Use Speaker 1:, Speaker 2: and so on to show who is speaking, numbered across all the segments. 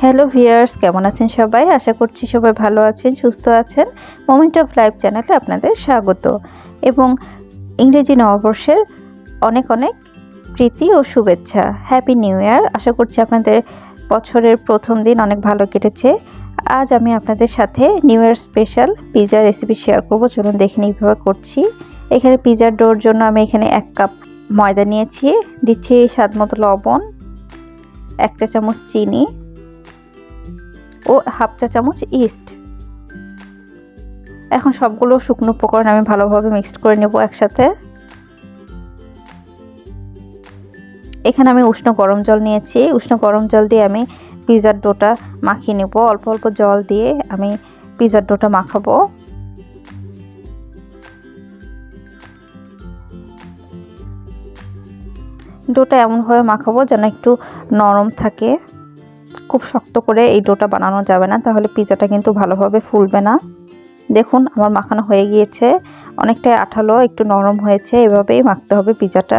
Speaker 1: Hello viewers কেমন আছেন সবাই? আশা করছি সবাই ভালো আছেন, সুস্থ আছেন। মোমেন্ট অফ লাইফ চ্যানেলে আপনাদের স্বাগত। এবং ইংরেজি নববর্ষের অনেক অনেক প্রীতি ও শুভেচ্ছা। হ্যাপি নিউ ইয়ার আশা করছি আপনাদের বছরের প্রথম দিন অনেক ভালো কেটেছে। আজ আমি আপনাদের সাথে new year special pizza recipe share করব। চলুন দেখে নিই করছি। এখানে পিৎজার ডোর জন্য আমি এখানে এক কাপ ময়দা নিয়েছি। দিচ্ছি স্বাদ মতো লবণ, এক চা চামচ চিনি। ও হাফ চা চামচ ইস্ট এখন সবগুলো শুকনো উপকরণ আমি ভালোভাবে মিক্সড করে নেব একসাথে। এখানে আমি উষ্ণ গরম জল নিয়েছি। উষ্ণ গরম জল দিয়ে আমি পিৎজার ডোটা মাখিয়ে নেব। অল্প অল্প জল দিয়ে আমি পিৎজার ডোটা মাখাবো। ডোটা এমনভাবে মাখাবো যেন একটু নরম থাকে। খুব শক্ত করে এই ডোটা বানানো যাবে না, তাহলে পিৎজাটা কিন্তু ভালোভাবে ফুলবে না। দেখুন, আমার মাখানো হয়ে গিয়েছে, অনেকটাই আঠালো, একটু নরম হয়েছে, এভাবেই মাখতে হবে পিৎজাটা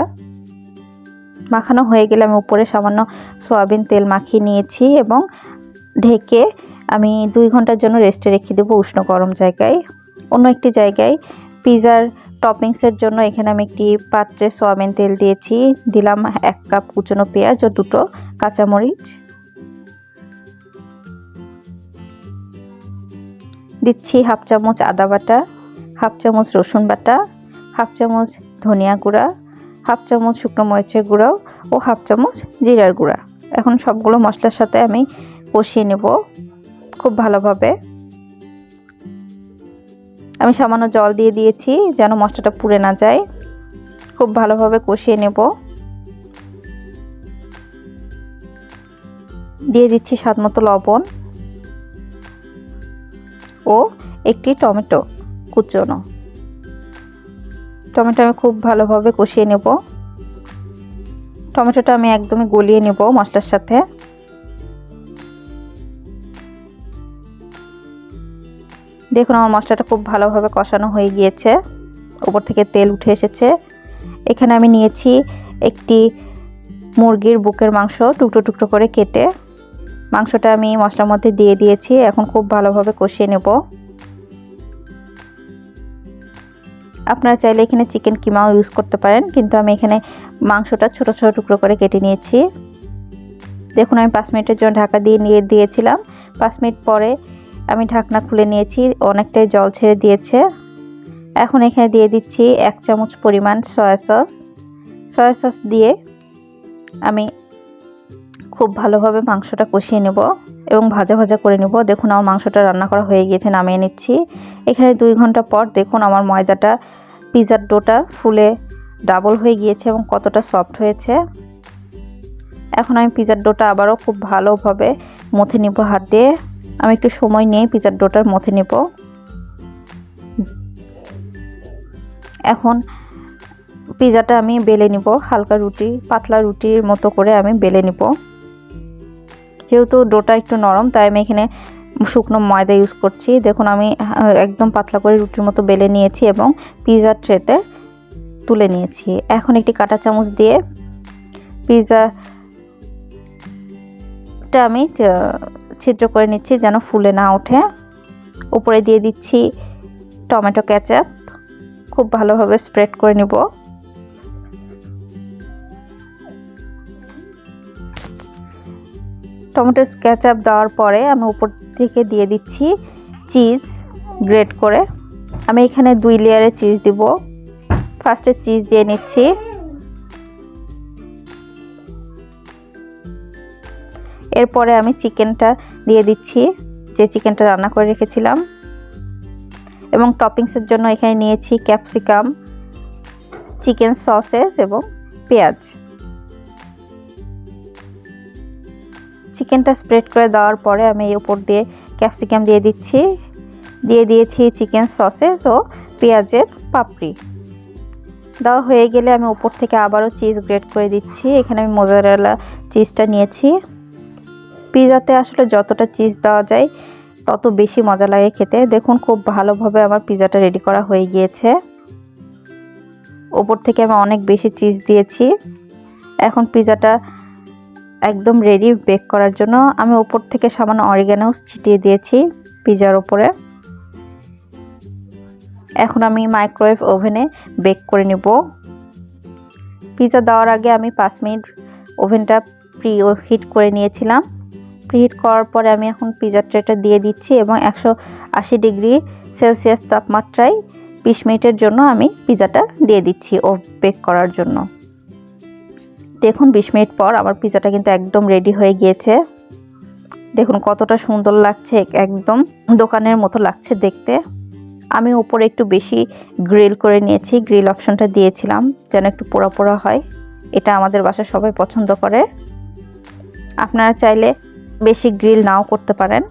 Speaker 1: মাখানো হয়ে গেলে আমি উপরে সামান্য সয়াবিন তেল মাখিয়ে নিয়েছি এবং ঢেকে আমি দুই ঘণ্টার জন্য রেস্টে রেখে দেবো উষ্ণ গরম জায়গায়। অন্য একটি জায়গায় পিৎজার টপিংসের জন্য এখানে আমি একটি পাত্রে সয়াবিন তেল দিয়েছি, দিলাম এক কাপ কুচনো পেঁয়াজ ও দুটো কাঁচামরিচ। দিচ্ছি হাফ চামচ আদা বাটা, হাফ চামচ রসুন বাটা, হাফ চামচ ধনিয়া গুঁড়া, হাফ চামচ শুকনো মরিচের গুঁড়াও ও হাফ চামচ জিরার গুঁড়া। এখন সবগুলো মশলার সাথে আমি কষিয়ে নেব খুব ভালোভাবে। আমি সামান্য জল দিয়ে দিয়েছি যেন মশলাটা পুড়ে না যায়। খুব ভালোভাবে কষিয়ে নেব। দিয়ে দিচ্ছি স্বাদ মতো লবণ। ও একটি টমেটো কুচনো। টমেটো আমি খুব ভালোভাবে কষিয়ে নেব। টমেটোটা আমি একদমই গলিয়ে নেব মশলার সাথে। দেখুন, আমার মশলাটা খুব ভালোভাবে কষানো হয়ে গিয়েছে। উপর থেকে তেল উঠে এসেছে। এখানে আমি নিয়েছি একটি মুরগির বুকের মাংস টুকরো টুকরো করে কেটে। মাংসটা আমি মশলার মধ্যে দিয়ে দিয়েছি, এখন খুব ভালোভাবে কষিয়ে নেব। আপনারা চাইলে এখানে চিকেন কিমাও ইউজ করতে পারেন, কিন্তু আমি এখানে মাংসটা ছোট ছোট টুকরো করে কেটে নিয়েছি। দেখুন, আমি পাঁচ মিনিটের জন্য ঢাকা দিয়ে নিয়ে দিয়েছিলাম। পাঁচ মিনিট পরে আমি ঢাকনা খুলে নিয়েছি, অনেকটাই জল ছেড়ে দিয়েছে। এখন এখানে দিয়ে দিচ্ছি এক চামচ পরিমাণ সয়া সস। সয়া সস দিয়ে আমি খুব ভালোভাবে মাংসটা কষিয়ে নেব এবং ভাজা ভাজা করে নেব। দেখুন, আমার মাংসটা রান্না করা হয়ে গিয়েছে, নামিয়ে নিচ্ছি। এখানে দুই ঘণ্টা পর দেখুন, আমার ময়দাটা পিৎজার ডোটা ফুলে ডাবল হয়ে গিয়েছে এবং কতটা সফট হয়েছে। এখন আমি পিৎজার ডোটা আবারও খুব ভালোভাবে মথে নিব হাত দিয়ে। আমি একটু সময় নিয়ে পিৎজার ডোটার মথে নেব। এখন পিজাটা আমি বেলে নিব, হালকা রুটি, পাতলা রুটির মতো করে আমি বেলে নিব। যেহেতু ডোটা একটু নরম, তাই আমি এখানে শুকনো ময়দা ইউজ করছি। দেখুন, আমি একদম পাতলা করে রুটির মতো বেলে নিয়েছি এবং পিৎজার ট্রেতে তুলে নিয়েছি। এখন একটি কাঁটা চামচ দিয়ে পিৎজাটা আমি ছিদ্র করে নিচ্ছি যেন ফুলে না ওঠে। উপরে দিয়ে দিচ্ছি টমেটো ক্যাচাপ খুব ভালোভাবে স্প্রেড করে নিব। টমেটো ক্যাচাপ দেওয়ার পরে আমি উপর থেকে দিয়ে দিচ্ছি চিজ গ্রেট করে। আমি এখানে দুই লেয়ারে চিজ দিব। ফার্স্টে চিজ দিয়ে নিচ্ছি। এরপরে আমি চিকেনটা দিয়ে দিচ্ছি, যে চিকেনটা রান্না করে রেখেছিলাম। এবং টপিংসের জন্য এখানে নিয়েছি ক্যাপসিকাম চিকেন সসেস এবং পেঁয়াজ। চিকেনটা স্প্রেড করে দেওয়ার পরে আমি এই উপর দিয়ে ক্যাপসিকাম দিয়ে দিচ্ছি। দিয়ে দিয়েছি চিকেন সসেস ও পেঁয়াজের পাপড়ি। দেওয়া হয়ে গেলে আমি উপর থেকে আবারও চিজ গ্রেট করে দিচ্ছি। এখানে আমি মোজারেলা চিজটা নিয়েছি। পিৎজাতে আসলে যতটা চিজ দেওয়া যায়, তত বেশি মজা লাগে খেতে। দেখুন, খুব ভালোভাবে আমার পিৎজাটা রেডি করা হয়ে গিয়েছে। ওপর থেকে আমি অনেক বেশি চিজ দিয়েছি। এখন পিৎজাটা একদম রেডি বেক করার জন্য আমি ওপর থেকে সামান্য অরিগ্যানো ছিটিয়ে দিয়েছি পিজার ওপরে এখন আমি মাইক্রোওয়েভ ওভেনে বেক করে নেব। পিজা দেওয়ার আগে আমি পাঁচ মিনিট ওভেনটা প্রি হিট করে নিয়েছিলাম। প্রিহিট করার পরে আমি এখন পিজা ট্রেটা দিয়ে দিচ্ছি এবং একশো আশি ডিগ্রি সেলসিয়াস তাপমাত্রায় বিশ মিনিটের জন্য আমি পিজাটা দিয়ে দিচ্ছি ও বেক করার জন্য। দেখুন বিশ মিনিট পর আমার পিজাটা কিন্তু একদম রেডি হয়ে গিয়েছে। দেখুন কতটা সুন্দর লাগছে, একদম দোকানের মতো লাগছে দেখতে। আমি উপরে একটু বেশি গ্রিল করে নিয়েছি গ্রিল অপশনটা দিয়েছিলাম যেন একটু পোড়া পোড়া হয়। এটা আমাদের বাসায় সবাই পছন্দ করে। আপনারা চাইলে বেশি গ্রিল নাও করতে পারেন।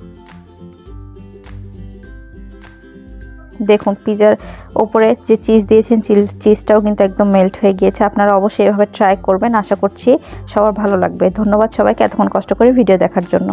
Speaker 1: দেখুন, পিজার ওপরে যে চিজ দিয়েছেন চিজটাও কিন্তু একদম মেল্ট হয়ে গিয়েছে। আপনারা অবশ্যই এভাবে ট্রাই করবেন। আশা করছি সবার ভালো লাগবে। ধন্যবাদ সবাইকে এতক্ষণ কষ্ট করে ভিডিও দেখার জন্য।